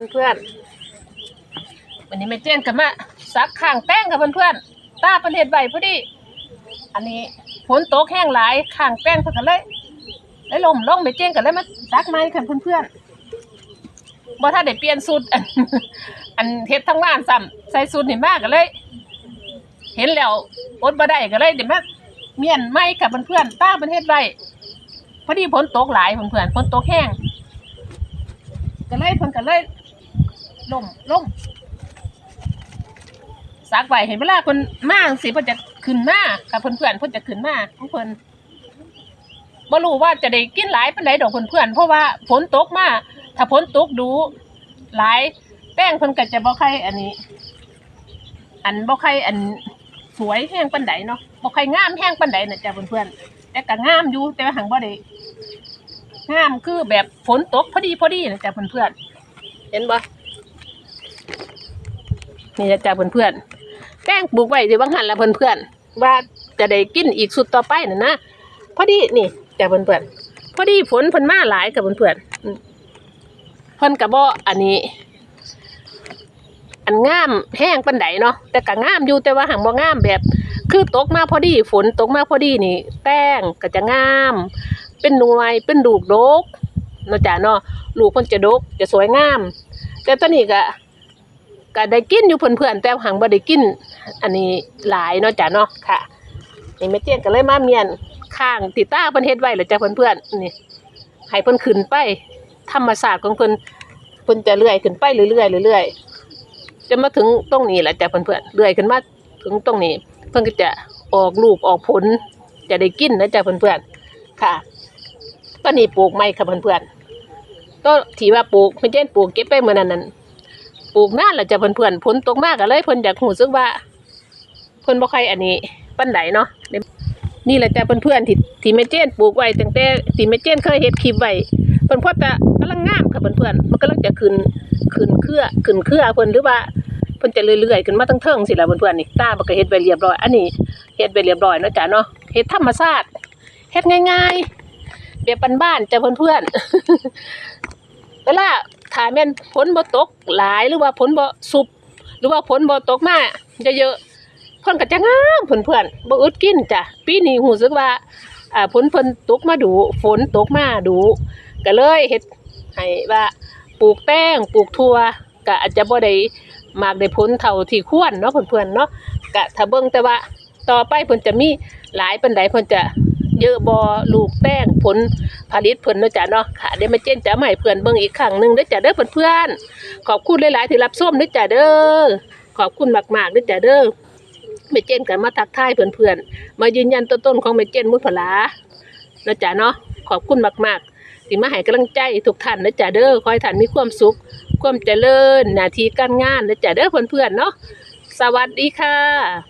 เพื่อนๆวันนี้แม่เจนกับมาซักข้างแป้งกับเพื่อนๆตาประเทศใบพอดี อันนี้ฝนตกแห้งหลายข้างแป้งเพิ่นเลยเลยลมล่องแม่เจนก็เลยมาซักไม้กันเพื่อนๆบ่ถ้าได้เปลี่ยนสูตรอันเฮ็ดทั้งบ้านซ้ำใส่สูตรนี่มากก็เลย เห็นแล้วอดบ่ได้ก็เลยเดี๋ยวมาเมียนไม้กับเพื่อนๆตาประเทศใบพอดีฝนตกหลายเพื่อนๆฝนตกแห้งก็เลยเพิ่อนก็เลย ล่มล่มสักไว้เห็นเวลาเพิ่นมาจังซี่เพิ่นจะขึ้นมากับเพื่อนๆเพิ่นจะขึ้นมาของเพิ่นบ่รู้ว่าจะได้กินหลายปานใดดอกเพื่อนๆเพราะว่าฝนตกมาถ้าฝนตกดูหลายแป้งเพิ่นก็จะบ่ค่อยอันนี้ อันบ่ค่อยอันสวยแห้งปานใดเนาะบ่ค่อยงามแห้งปานใดน่ะจ้ะเพื่อนๆแต่ก็งามอยู่แต่ว่าหังบ่ได้งามคือแบบฝนตกพอดีพอดีนะจ๊ะเพื่อนๆเห็นบ่ นี่นะจ๊ะเพื่อนๆแป้งปลูกไว้เดี๋ยวบางหันละเพื่อนๆว่าจะได้กินอีกสุดต่อไปน่ะนะพอดีนี่จะเพื่อนๆพอดีฝนเพิ่นมาหลายกับเพื่อนๆอืมเพิ่นกระบ่อันนี้ อันงามแห้งปานใดเนาะแต่ก็งามอยู่แต่ว่าหังบ่งามแบบ คือตกมาพอดีฝนตกมาพอดีนี่แป้งก็จะงาม เป็นหน่วยเป็นลูกดกเนาะจ้ะเนาะลูกเพิ่นจะดกจะสวยงาม แต่ตอนนี้ก็ ก็ได้กินอยู่เพื่อนๆแต่หังบ่ได้กิน อันนี้หลายเนาะจ้ะเนาะค่ะนี่แม่เจียนก็เลยมาเมียนข้างติดตาเพิ่นเฮ็ดไว้แล้วจ้ะเพื่อนๆนี่ให้เพิ่นขึ้นไปธรรมศาสตร์ของเพิ่นเพิ่นจะเลื่อยขึ้นไปเรื่อยๆเรื่อยๆจะมาถึงตรงนี้แหละจ้ะเพื่อนๆเลื่อยขึ้นมาถึงตรงนี้ เพิ่นก็จะออกลูกออกผล จะได้กินนะจ้ะเพื่อนๆค่ะตอนนี้ปลูกไม้ค่ะเพื่อนๆก็ที่ว่าปลูกไม่ใช่ปลูกเก็บไปเมื่อนั้นนั้น ปลูกนานแล้วจะเพื่อนๆผลตกมากก็เลยเพิ่นอยากหูซึกว่าเพิ่นบ่ใครอันนี้ปั้นไดเนาะนี่แหละจ้ะเพื่อนๆที่ที่แม่เจนปลูกไว้ตั้งแต่ที่แม่เจนเคยเฮ็ดคลิปไว้เพิ่นพอจะกำลังงามค่ะเพื่อนๆมันกำลังจะขึ้นขึ้นเครือขึ้นเครือเพิ่นหรือว่าเพิ่นจะเรื่อยๆขึ้นมาทั้งเทิงสิล่ะเพื่อนๆนี่ตามันก็เฮ็ดไว้เรียบร้อยอันนี้เฮ็ดไว้เรียบร้อยเนาะจ้ะเนาะเฮ็ดธรรมชาติเฮ็ดง่ายๆแบบบ้านๆจ้ะเพื่อนๆเวลา ถ้าแม่นฝนบ่ตกหลายหรือว่าฝนบ่สุบหรือว่าฝนบ่ตกมาเยอะๆเพิ่นก็จะงามเพื่อนๆบ่อึดกินจ้ะปีนี้รู้สึกว่าอ่าฝนเพิ่นตกมาดูฝนตกมาดูก็เลยเฮ็ดให้ว่าปลูกแป้งปลูกถั่วก็อาจจะบ่ได้มากได้ผลเท่าที่ควรเนาะเพื่อนๆเนาะก็ถ้าเบิ่งแต่ว่าต่อไปเพิ่นจะมีหลายปานใดเพิ่นจะ เยอะบ่ลูกแป้งผลผลิตเพิ่นเนาะจ้ะเนาะค่ะเดี๋ยวมาเจนจะมาให้เพื่อนเบิ่งอีกครั้งหนึ่งเด้อจ้ะเด้อเพื่อนๆขอบคุณหลายๆที่รับชมเด้อจ้ะเด้อขอบคุณมากๆเด้อจ้ะเด้อแม่เจนก็มาทักทายเพื่อนๆมายืนยันตัวตนของแม่เจนมุทลาเนาะจ้ะเนาะขอบคุณมากๆที่มาให้กำลังใจทุกท่านเด้อจ้ะเด้อขอให้ท่านมีความสุข ความเจริญหน้าที่การงานเด้อจ้ะเด้อเพื่อนๆเนาะสวัสดีค่ะ